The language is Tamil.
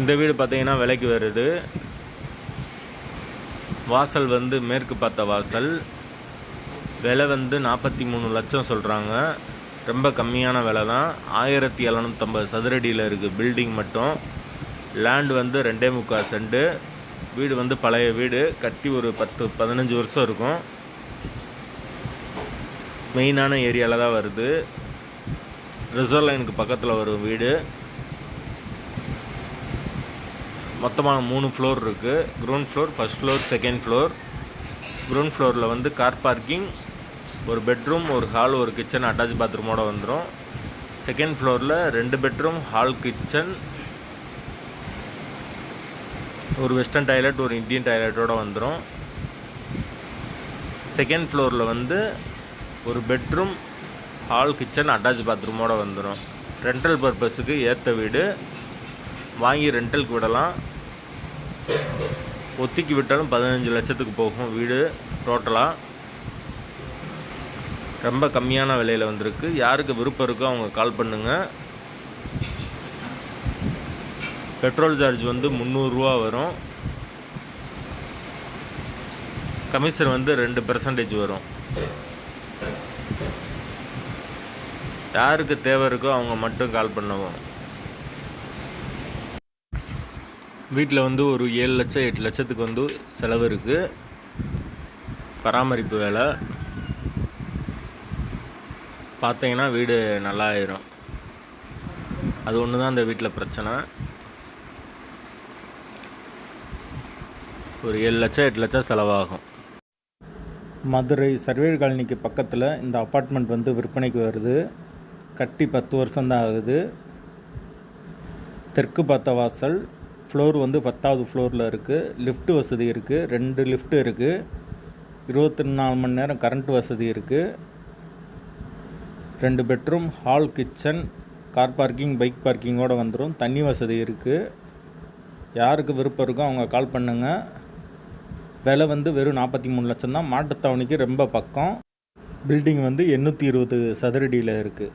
இந்த வீடு பார்த்தீங்கன்னா விலைக்கு வருது. வாசல் வந்து மேற்கு பார்த்த வாசல். விலை வந்து நாற்பத்தி மூணு லட்சம் சொல்கிறாங்க ரொம்ப கம்மியான விலை தான். ஆயிரத்தி எழுநூற்றம்பது சதுரடியில் இருக்குது பில்டிங் மட்டும். லேண்டு வந்து ரெண்டே முக்கால் செண்டு. வீடு வந்து பழைய வீடு. கட்டி ஒரு பத்து பதினஞ்சு வருஷம் இருக்கும். மெயினான ஏரியாவில் தான் வருது. ரிசர்வ் லைனுக்கு பக்கத்தில் வரும் வீடு. மொத்தமாக மூணு ஃப்ளோர் இருக்குது ground floor first floor second floor ground ஃப்ளோரில் வந்து கார் பார்க்கிங் ஒரு பெட்ரூம் ஒரு ஹால் ஒரு கிச்சன் அட்டாச் பாத்ரூமோடு வந்துடும் செகண்ட் ஃப்ளோரில் ரெண்டு பெட்ரூம் ஹால் கிச்சன் ஒரு வெஸ்டர்ன் டாய்லெட் ஒரு இந்தியன் டாய்லெட்டோட வந்துடும் செகண்ட் ஃப்ளோரில் வந்து ஒரு பெட்ரூம் ஹால் கிச்சன் அட்டாச் பாத்ரூமோடு வந்துடும் ரெண்டல் பர்பஸுக்கு ஏற்ற வீடு. வாங்கி ரெண்டலுக்கு விடலாம். ஒத்திக்கு விட்டாலும் பதினஞ்சு லட்சத்துக்கு போகும் வீடு டோட்டலாக ரொம்ப கம்மியான விலையில் வந்திருக்கு. யாருக்கு விருப்பம் இருக்கோ அவங்க கால் பண்ணுங்கள் பெட்ரோல் சார்ஜ் வந்து முந்நூறுரூவா வரும். கமிஷன் வந்து ரெண்டு பெர்சன்டேஜ் வரும். யாருக்கு தேவை இருக்கோ அவங்க மட்டும் கால் பண்ணுவோம். வீட்டில் வந்து ஒரு ஏழு லட்சம் எட்டு லட்சத்துக்கு வந்து செலவு இருக்குது பராமரிப்பு வேலை. பார்த்தீங்கன்னா வீடு நல்லா ஆயிரும் அது ஒன்று தான் இந்த வீட்டில் பிரச்சனை. ஒரு ஏழு லட்சம் எட்டு லட்சம் செலவாகும். மதுரை சர்வேர் காலனிக்கு பக்கத்தில் இந்த அப்பார்ட்மெண்ட் வந்து விற்பனைக்கு வருது. கட்டி பத்து வருஷம்தான் ஆகுது. தெற்கு பார்த்த வாசல் ஃப்ளோர் வந்து பத்தாவது ஃப்ளோரில் இருக்குது லிஃப்ட் வசதி இருக்குது ரெண்டு லிஃப்ட் இருக்குது இருபத்தி நாலு மணி நேரம் கரண்ட் வசதி இருக்குது ரெண்டு bedroom hall kitchen car parking bike பார்க்கிங்கோடு வந்துடும் தண்ணி வசதி இருக்குது யாருக்கு விருப்பம் இருக்கோ அவங்க கால் பண்ணுங்கள் விலை வந்து வெறும் நாற்பத்தி மூணு லட்சம் தான். மாட்டுத்தாவணிக்கு ரொம்ப பக்கம். பில்டிங் வந்து எண்ணூற்றி இருபது சதுரடியில் இருக்குது